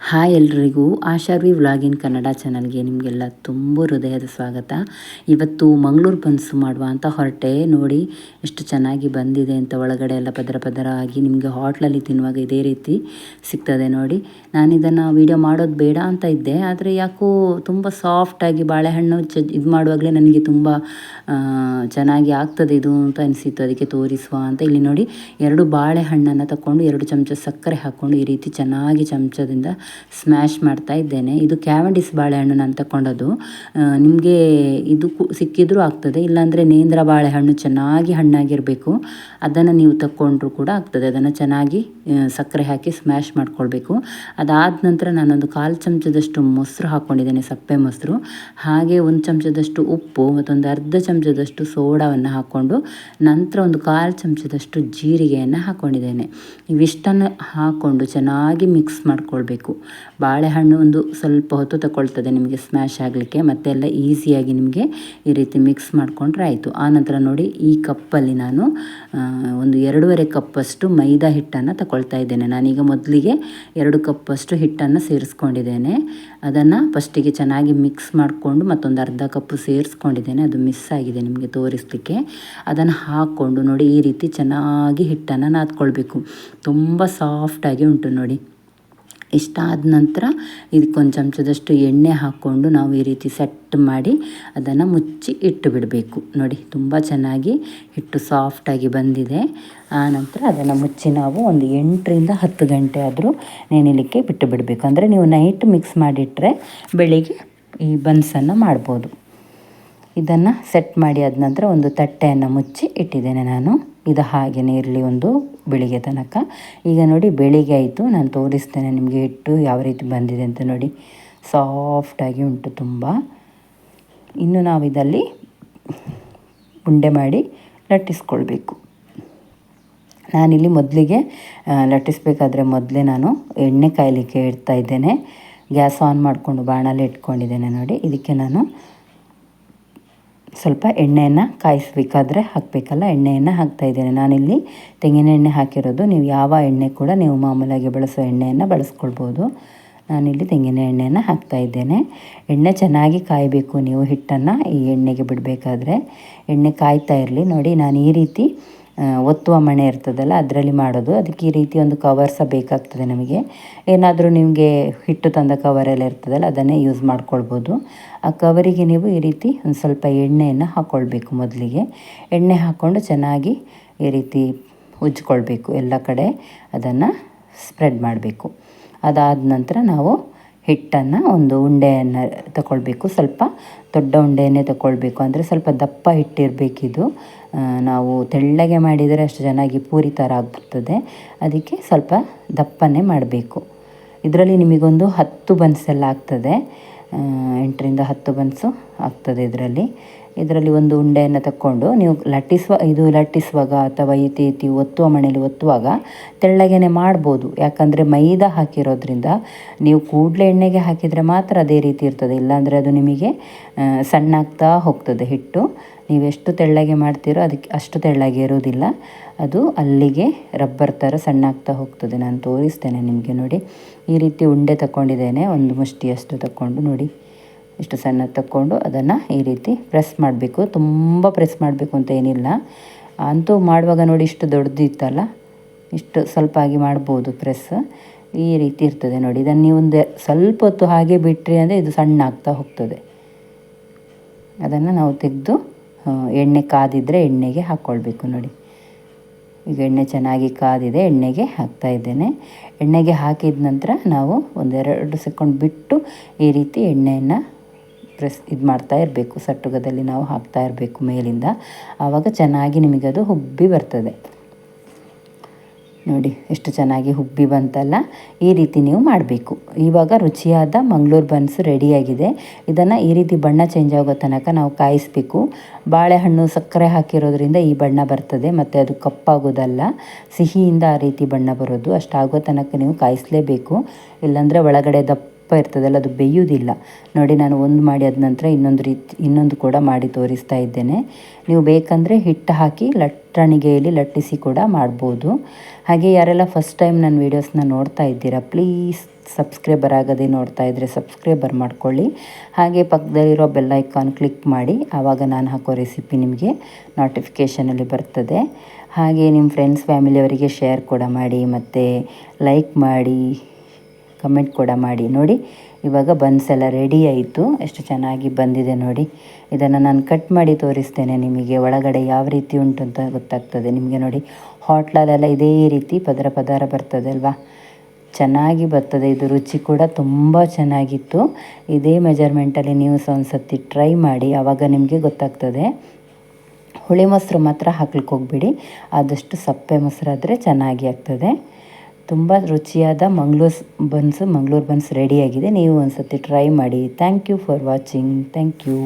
Hi ಎಲ್ರಿಗೂ. ಆಶಾರ್ವಿ ವ್ಲಾಗಿನ್ ಕನ್ನಡ ಚಾನಲ್ಗೆ ನಿಮಗೆಲ್ಲ ತುಂಬ ಹೃದಯದ ಸ್ವಾಗತ. ಇವತ್ತು ಮಂಗಳೂರು ಬನ್ಸು ಮಾಡುವ ಅಂತ ಹೊರಟೆ. ನೋಡಿ, ಎಷ್ಟು ಚೆನ್ನಾಗಿ ಬಂದಿದೆ ಅಂತ ಒಳಗಡೆ ಎಲ್ಲ ಪದರ ಪದರ ಆಗಿ ನಿಮಗೆ ಹಾಟ್ಲಲ್ಲಿ ತಿನ್ನುವಾಗ ಇದೇ ರೀತಿ ಸಿಗ್ತದೆ ನೋಡಿ. ನಾನು ಇದನ್ನು ವೀಡಿಯೋ ಮಾಡೋದು ಬೇಡ ಅಂತ ಇದ್ದೆ. ಆದರೆ ಯಾಕೋ ತುಂಬ ಸಾಫ್ಟಾಗಿ ಬಾಳೆಹಣ್ಣು ಚ ಇದು ಮಾಡುವಾಗಲೇ ನನಗೆ ತುಂಬ ಚೆನ್ನಾಗಿ ಆಗ್ತದೆ ಇದು ಅಂತ ಅನಿಸಿತ್ತು. ಅದಕ್ಕೆ ತೋರಿಸುವ ಅಂತ. ಇಲ್ಲಿ ನೋಡಿ, ಎರಡು ಬಾಳೆಹಣ್ಣನ್ನು ತಗೊಂಡು ಎರಡು ಚಮಚ ಸಕ್ಕರೆ ಹಾಕ್ಕೊಂಡು ಈ ರೀತಿ ಚೆನ್ನಾಗಿ ಚಮಚದಿಂದ ಸ್ಮ್ಯಾಶ್ ಮಾಡ್ತಾ ಇದ್ದೇನೆ. ಇದು ಕ್ಯಾವಂಡಿಸ್ ಬಾಳೆಹಣ್ಣು ನಾನು ತಗೊಂಡದ್ದು ನಿಮಗೆ ಇದು ಸಿಕ್ಕಿದ್ರೂ ಆಗ್ತದೆ, ಇಲ್ಲಾಂದರೆ ನೇಂದ್ರ ಬಾಳೆಹಣ್ಣು ಚೆನ್ನಾಗಿ ಹಣ್ಣಾಗಿರಬೇಕು. ಅದನ್ನು ನೀವು ತಕ್ಕೊಂಡ್ರೂ ಕೂಡ ಆಗ್ತದೆ. ಅದನ್ನು ಚೆನ್ನಾಗಿ ಸಕ್ಕರೆ ಹಾಕಿ ಸ್ಮ್ಯಾಶ್ ಮಾಡ್ಕೊಳ್ಬೇಕು. ಅದಾದ ನಂತರ ನಾನೊಂದು ಕಾಲು ಚಮಚದಷ್ಟು ಮೊಸರು ಹಾಕ್ಕೊಂಡಿದ್ದೇನೆ ಸಪ್ಪೆ ಮೊಸರು. ಹಾಗೆ ಒಂದು ಚಮಚದಷ್ಟು ಉಪ್ಪು, ಮತ್ತೊಂದು ಅರ್ಧ ಚಮಚದಷ್ಟು ಸೋಡಾವನ್ನು ಹಾಕ್ಕೊಂಡು ನಂತರ ಒಂದು ಕಾಲು ಚಮಚದಷ್ಟು ಜೀರಿಗೆಯನ್ನು ಹಾಕ್ಕೊಂಡಿದ್ದೇನೆ ಇವಿಷ್ಟನ್ನು ಹಾಕ್ಕೊಂಡು ಚೆನ್ನಾಗಿ ಮಿಕ್ಸ್ ಮಾಡ್ಕೊಳ್ಬೇಕು. ಬಾಳೆಹಣ್ಣು ಒಂದು ಸ್ವಲ್ಪ ಹೊತ್ತು ತಗೊಳ್ತದೆ ನಿಮಗೆ ಸ್ಮ್ಯಾಶ್ ಆಗಲಿಕ್ಕೆ, ಮತ್ತೆಲ್ಲ ಈಸಿಯಾಗಿ ನಿಮಗೆ ಈ ರೀತಿ ಮಿಕ್ಸ್ ಮಾಡಿಕೊಂಡ್ರೆ ಆಯಿತು. ಆನಂತರ ನೋಡಿ ಈ ಕಪ್ಪಲ್ಲಿ ನಾನು ಒಂದು ಎರಡೂವರೆ ಕಪ್ಪಷ್ಟು ಮೈದಾ ಹಿಟ್ಟನ್ನು ತಗೊಳ್ತಾ ಇದ್ದೇನೆ. ನಾನೀಗ ಮೊದಲಿಗೆ ಎರಡು ಕಪ್ಪಷ್ಟು ಹಿಟ್ಟನ್ನು ಸೇರಿಸ್ಕೊಂಡಿದ್ದೇನೆ. ಅದನ್ನು ಫಸ್ಟಿಗೆ ಚೆನ್ನಾಗಿ ಮಿಕ್ಸ್ ಮಾಡಿಕೊಂಡು ಮತ್ತೊಂದು ಅರ್ಧ ಕಪ್ಪು ಸೇರಿಸ್ಕೊಂಡಿದ್ದೇನೆ. ಅದು ಮಿಸ್ ಆಗಿದೆ ನಿಮಗೆ ತೋರಿಸಲಿಕ್ಕೆ. ಅದನ್ನು ಹಾಕ್ಕೊಂಡು ನೋಡಿ ಈ ರೀತಿ ಚೆನ್ನಾಗಿ ಹಿಟ್ಟನ್ನು ನಾದ್ಕೊಳ್ಬೇಕು. ತುಂಬ ಸಾಫ್ಟಾಗಿ ಉಂಟು ನೋಡಿ. ಇಷ್ಟಾದ ನಂತರ ಇದಕ್ಕೊಂದು ಚಮಚದಷ್ಟು ಎಣ್ಣೆ ಹಾಕ್ಕೊಂಡು ನಾವು ಈ ರೀತಿ ಸೆಟ್ ಮಾಡಿ ಅದನ್ನು ಮುಚ್ಚಿ ಇಟ್ಟು ಬಿಡಬೇಕು. ನೋಡಿ, ತುಂಬ ಚೆನ್ನಾಗಿ ಹಿಟ್ಟು ಸಾಫ್ಟಾಗಿ ಬಂದಿದೆ. ಆ ನಂತರ ಅದನ್ನು ಮುಚ್ಚಿ ನಾವು ಒಂದು ಎಂಟರಿಂದ ಹತ್ತು ಗಂಟೆ ಆದರೂ ನೆನೆಲಿಕ್ಕೆ ಬಿಟ್ಟು ಬಿಡಬೇಕು. ಅಂದರೆ ನೀವು ನೈಟ್ ಮಿಕ್ಸ್ ಮಾಡಿಟ್ಟರೆ ಬೆಳಿಗ್ಗೆ ಈ ಬನ್ಸನ್ನು ಮಾಡ್ಬೋದು. ಇದನ್ನು ಸೆಟ್ ಮಾಡಿ ಆದ ನಂತರ ಒಂದು ತಟ್ಟೆಯನ್ನು ಮುಚ್ಚಿ ಇಟ್ಟಿದ್ದೇನೆ ನಾನು. ಇದು ಹಾಗೆಯೇ ಇರಲಿ ಒಂದು ಬೆಳಿಗ್ಗೆ ತನಕ. ಈಗ ನೋಡಿ ಬೆಳಿಗ್ಗೆ ಆಯಿತು. ನಾನು ತೋರಿಸ್ತೇನೆ ನಿಮಗೆ ಇಟ್ಟು ಯಾವ ರೀತಿ ಬಂದಿದೆ ಅಂತ ನೋಡಿ. ಸಾಫ್ಟಾಗಿ ಉಂಟು ತುಂಬ. ಇನ್ನು ನಾವು ಇದರಲ್ಲಿ ಉಂಡೆ ಮಾಡಿ ಲಟ್ಟಿಸ್ಕೊಳ್ಬೇಕು. ನಾನಿಲ್ಲಿ ಮೊದಲಿಗೆ ಲಟ್ಟಿಸ್ಬೇಕಾದ್ರೆ ಮೊದಲೇ ನಾನು ಎಣ್ಣೆ ಕಾಯಲಿಕ್ಕೆ ಇಡ್ತಾ ಇದ್ದೇನೆ. ಗ್ಯಾಸ್ ಆನ್ ಮಾಡಿಕೊಂಡು ಬಾಣಲೆ ಇಟ್ಕೊಂಡಿದ್ದೇನೆ ನೋಡಿ. ಇದಕ್ಕೆ ನಾನು ಸ್ವಲ್ಪ ಎಣ್ಣೆಯನ್ನು ಕಾಯಿಸ್ಬೇಕಾದ್ರೆ ಹಾಕಬೇಕಲ್ಲ, ಎಣ್ಣೆಯನ್ನು ಹಾಕ್ತಾ ಇದ್ದೇನೆ. ನಾನಿಲ್ಲಿ ತೆಂಗಿನ ಎಣ್ಣೆ ಹಾಕಿರೋದು. ನೀವು ಯಾವ ಎಣ್ಣೆ ಕೂಡ ನೀವು ಮಾಮೂಲಾಗಿ ಬಳಸೋ ಎಣ್ಣೆಯನ್ನು ಬಳಸ್ಕೊಳ್ಬೋದು. ನಾನಿಲ್ಲಿ ತೆಂಗಿನ ಎಣ್ಣೆಯನ್ನು ಹಾಕ್ತಾ ಇದ್ದೇನೆ. ಎಣ್ಣೆ ಚೆನ್ನಾಗಿ ಕಾಯಬೇಕು ನೀವು ಹಿಟ್ಟನ್ನು ಈ ಎಣ್ಣೆಗೆ ಬಿಡಬೇಕಾದ್ರೆ. ಎಣ್ಣೆ ಕಾಯ್ತಾ ಇರಲಿ. ನೋಡಿ, ನಾನು ಈ ರೀತಿ ಒತ್ತುವ ಮಣೆ ಇರ್ತದಲ್ಲ, ಅದರಲ್ಲಿ ಮಾಡೋದು. ಅದಕ್ಕೆ ಈ ರೀತಿ ಒಂದು ಕವರ್ ಸಹ ಬೇಕಾಗ್ತದೆ ನಮಗೆ. ಏನಾದರೂ ನಿಮಗೆ ಹಿಟ್ಟು ತಂದ ಕವರೆಲ್ಲ ಇರ್ತದಲ್ಲ, ಅದನ್ನೇ ಯೂಸ್ ಮಾಡ್ಕೊಳ್ಬೋದು. ಆ ಕವರಿಗೆ ನೀವು ಈ ರೀತಿ ಒಂದು ಸ್ವಲ್ಪ ಎಣ್ಣೆಯನ್ನು ಹಾಕ್ಕೊಳ್ಬೇಕು ಮೊದಲಿಗೆ. ಎಣ್ಣೆ ಹಾಕ್ಕೊಂಡು ಚೆನ್ನಾಗಿ ಈ ರೀತಿ ಉಜ್ಕೊಳ್ಬೇಕು ಎಲ್ಲ ಕಡೆ ಅದನ್ನು ಸ್ಪ್ರೆಡ್ ಮಾಡಬೇಕು. ಅದಾದ ನಂತರ ನಾವು ಹಿಟ್ಟನ್ನು ಒಂದು ಉಂಡೆಯನ್ನು ತಗೊಳ್ಬೇಕು ಸ್ವಲ್ಪ ದೊಡ್ಡ ಉಂಡೆಯನ್ನೇ ತಗೊಳ್ಬೇಕು ಅಂದರೆ ಸ್ವಲ್ಪ ದಪ್ಪ ಹಿಟ್ಟಿರಬೇಕಿದು. ನಾವು ತೆಳ್ಳಗೆ ಮಾಡಿದರೆ ಅಷ್ಟು ಚೆನ್ನಾಗಿ ಪೂರಿ ಥರ ಆಗ್ತದೆ ಅದಕ್ಕೆ ಸ್ವಲ್ಪ ದಪ್ಪನೇ ಮಾಡಬೇಕು. ಇದರಲ್ಲಿ ನಿಮಗೊಂದು ಹತ್ತು ಬನ್ಸೆಲ್ಲ ಆಗ್ತದೆ. ಎಂಟರಿಂದ ಹತ್ತು ಬನ್ಸು ಆಗ್ತದೆ ಇದರಲ್ಲಿ. ಇದರಲ್ಲಿ ಒಂದು ಉಂಡೆಯನ್ನು ತಕ್ಕೊಂಡು ನೀವು ಲಟ್ಟಿಸುವ, ಇದು ಲಟ್ಟಿಸುವಾಗ ಅಥವಾ ಈತಿ ಈತಿ ಒತ್ತುವ ಮಣೆಯಲ್ಲಿ ಒತ್ತುವಾಗ ತೆಳ್ಳಗೆನೆ ಮಾಡ್ಬೋದು. ಯಾಕಂದರೆ ಮೈದಾ ಹಾಕಿರೋದ್ರಿಂದ ನೀವು ಕೂಡಲೇ ಎಣ್ಣೆಗೆ ಹಾಕಿದರೆ ಮಾತ್ರ ಅದೇ ರೀತಿ ಇರ್ತದೆ. ಇಲ್ಲಾಂದರೆ ಅದು ನಿಮಗೆ ಸಣ್ಣ ಆಗ್ತಾ ಹೋಗ್ತದೆ ಹಿಟ್ಟು. ನೀವೆಷ್ಟು ತೆಳ್ಳಗೆ ಮಾಡ್ತೀರೋ ಅದಕ್ಕೆ ಅಷ್ಟು ತೆಳ್ಳಗೆ ಇರೋದಿಲ್ಲ ಅದು ಅಲ್ಲಿಗೆ ರಬ್ಬರ್ ಥರ ಸಣ್ಣ ಆಗ್ತಾ ಹೋಗ್ತದೆ. ನಾನು ತೋರಿಸ್ತೇನೆ ನಿಮಗೆ ನೋಡಿ. ಈ ರೀತಿ ಉಂಡೆ ತಗೊಂಡಿದ್ದೇನೆ ಒಂದು ಮುಷ್ಟಿಯಷ್ಟು ತಗೊಂಡು ನೋಡಿ. ಇಷ್ಟು ಸಣ್ಣ ತಕ್ಕೊಂಡು ಅದನ್ನು ಈ ರೀತಿ ಪ್ರೆಸ್ ಮಾಡಬೇಕು. ತುಂಬ ಪ್ರೆಸ್ ಮಾಡಬೇಕು ಅಂತ ಏನಿಲ್ಲ. ಅಂತೂ ಮಾಡುವಾಗ ನೋಡಿ ಇಷ್ಟು ದೊಡ್ಡದಿತ್ತಲ್ಲ. ಇಷ್ಟು ಸ್ವಲ್ಪ ಆಗಿ ಮಾಡ್ಬೋದು ಪ್ರೆಸ್. ಈ ರೀತಿ ಇರ್ತದೆ ನೋಡಿ. ಇದನ್ನು ನೀವು ಒಂದು ಸ್ವಲ್ಪ ಹೊತ್ತು ಹಾಗೆ ಬಿಟ್ಟರೆ ಅಂದರೆ ಇದು ಸಣ್ಣ ಆಗ್ತಾ ಹೋಗ್ತದೆ. ಅದನ್ನು ನಾವು ತೆಗೆದು ಎಣ್ಣೆ ಕಾದಿದ್ದರೆ ಎಣ್ಣೆಗೆ ಹಾಕ್ಕೊಳ್ಬೇಕು ನೋಡಿ. ಈಗ ಎಣ್ಣೆ ಚೆನ್ನಾಗಿ ಕಾದಿದೆ, ಎಣ್ಣೆಗೆ ಹಾಕ್ತಾ ಇದ್ದೇನೆ. ಎಣ್ಣೆಗೆ ಹಾಕಿದ ನಂತರ ನಾವು ಒಂದೆರಡು ಸೆಕೆಂಡ್ ಬಿಟ್ಟು ಈ ರೀತಿ ಎಣ್ಣೆಯನ್ನು ಪ್ರೆಸ್ ಇದು ಮಾಡ್ತಾ ಇರಬೇಕು. ಸಟ್ಟುಗದಲ್ಲಿ ನಾವು ಹಾಕ್ತಾ ಇರಬೇಕು ಮೇಲಿಂದ. ಆವಾಗ ಚೆನ್ನಾಗಿ ನಿಮಗದು ಹುಬ್ಬಿ ಬರ್ತದೆ. ನೋಡಿ, ಎಷ್ಟು ಚೆನ್ನಾಗಿ ಹುಬ್ಬಿ ಬಂತಲ್ಲ? ಈ ರೀತಿ ನೀವು ಮಾಡಬೇಕು. ಇವಾಗ ರುಚಿಯಾದ ಮಂಗಳೂರು ಬನ್ಸ್ ರೆಡಿಯಾಗಿದೆ. ಇದನ್ನು ಈ ರೀತಿ ಬಣ್ಣ ಚೇಂಜ್ ಆಗೋ ತನಕ ನಾವು ಕಾಯಿಸಬೇಕು. ಬಾಳೆಹಣ್ಣು ಸಕ್ಕರೆ ಹಾಕಿರೋದ್ರಿಂದ ಈ ಬಣ್ಣ ಬರ್ತದೆ, ಮತ್ತು ಅದು ಕಪ್ಪಾಗೋದಲ್ಲ. ಸಿಹಿಯಿಂದ ಆ ರೀತಿ ಬಣ್ಣ ಬರೋದು, ಅಷ್ಟಾಗೋ ತನಕ ನೀವು ಕಾಯಿಸಲೇಬೇಕು. ಇಲ್ಲಾಂದರೆ ಒಳಗಡೆ ದಪ್ಪ ದಪ್ಪ ಇರ್ತದಲ್ಲ ಅದು ಬೇಯೋದಿಲ್ಲ ನೋಡಿ, ನಾನು ಒಂದು ಮಾಡಿ ಆದ ನಂತರ ಇನ್ನೊಂದು ರೀತಿ, ಇನ್ನೊಂದು ಕೂಡ ಮಾಡಿ ತೋರಿಸ್ತಾ ಇದ್ದೇನೆ. ನೀವು ಬೇಕಂದರೆ ಹಿಟ್ಟು ಹಾಕಿ ಲಟ್ಟಣಿಗೆಯಲ್ಲಿ ಲಟ್ಟಿಸಿ ಕೂಡ ಮಾಡ್ಬೋದು. ಹಾಗೆ ಯಾರೆಲ್ಲ ಫಸ್ಟ್ ಟೈಮ್ ನನ್ನ ವೀಡಿಯೋಸ್ನ ನೋಡ್ತಾ ಇದ್ದೀರಾ ಪ್ಲೀಸ್ ಸಬ್ಸ್ಕ್ರೈಬರ್ ಆಗದೆ ನೋಡ್ತಾ ಇದ್ದರೆ ಸಬ್ಸ್ಕ್ರೈಬರ್ ಮಾಡ್ಕೊಳ್ಳಿ. ಹಾಗೆ ಪಕ್ಕದಲ್ಲಿರೋ ಬೆಲ್ ಐಕಾನ್ ಕ್ಲಿಕ್ ಮಾಡಿ, ಆವಾಗ ನಾನು ಹಾಕೋ ರೆಸಿಪಿ ನಿಮಗೆ ನೋಟಿಫಿಕೇಷನಲ್ಲಿ ಬರ್ತದೆ. ಹಾಗೆ ನಿಮ್ಮ ಫ್ರೆಂಡ್ಸ್ ಫ್ಯಾಮಿಲಿಯವರಿಗೆ ಶೇರ್ ಕೂಡ ಮಾಡಿ, ಮತ್ತು ಲೈಕ್ ಮಾಡಿ. ಕಮೆಂಟ್ ಕೂಡ ಮಾಡಿ, ನೋಡಿ. ಇವಾಗ ಬನ್ಸ್ ಎಲ್ಲ ರೆಡಿ ಆಯಿತು. ಎಷ್ಟು ಚೆನ್ನಾಗಿ ಬಂದಿದೆ ನೋಡಿ. ಇದನ್ನು ನಾನು ಕಟ್ ಮಾಡಿ ತೋರಿಸ್ತೇನೆ ನಿಮಗೆ. ಒಳಗಡೆ ಯಾವ ರೀತಿ ಉಂಟು ಅಂತ ಗೊತ್ತಾಗ್ತದೆ ನಿಮಗೆ ನೋಡಿ. ಹಾಟ್ಲಲ್ಲೆಲ್ಲ ಇದೇ ರೀತಿ ಪದರ ಪದಾರ ಬರ್ತದೆ ಅಲ್ವಾ? ಚೆನ್ನಾಗಿ ಬರ್ತದೆ. ಇದು ರುಚಿ ಕೂಡ ತುಂಬ ಚೆನ್ನಾಗಿತ್ತು. ಇದೇ ಮೆಜರ್ಮೆಂಟಲ್ಲಿ ನೀವು ಸಹ ಒಂದು ಸತಿ ಟ್ರೈ ಮಾಡಿ. ಆವಾಗ ನಿಮಗೆ ಗೊತ್ತಾಗ್ತದೆ. ಹುಳಿ ಮೊಸರು ಮಾತ್ರ ಹಾಕ್ಲಿಕ್ಕೆ ಹೋಗ್ಬಿಡಿ. ಆದಷ್ಟು ಸಪ್ಪೆ ಮೊಸರಾದರೆ ಚೆನ್ನಾಗಿ ಆಗ್ತದೆ. ತುಂಬ ರುಚಿಯಾದ ಮಂಗ್ಳೂರ್ ಬನ್ಸು, ಮಂಗ್ಳೂರು ಬನ್ಸ್ ರೆಡಿಯಾಗಿದೆ ನೀವು ಒಂದು ಸತಿ ಟ್ರೈ ಮಾಡಿ. Thank you for watching thank you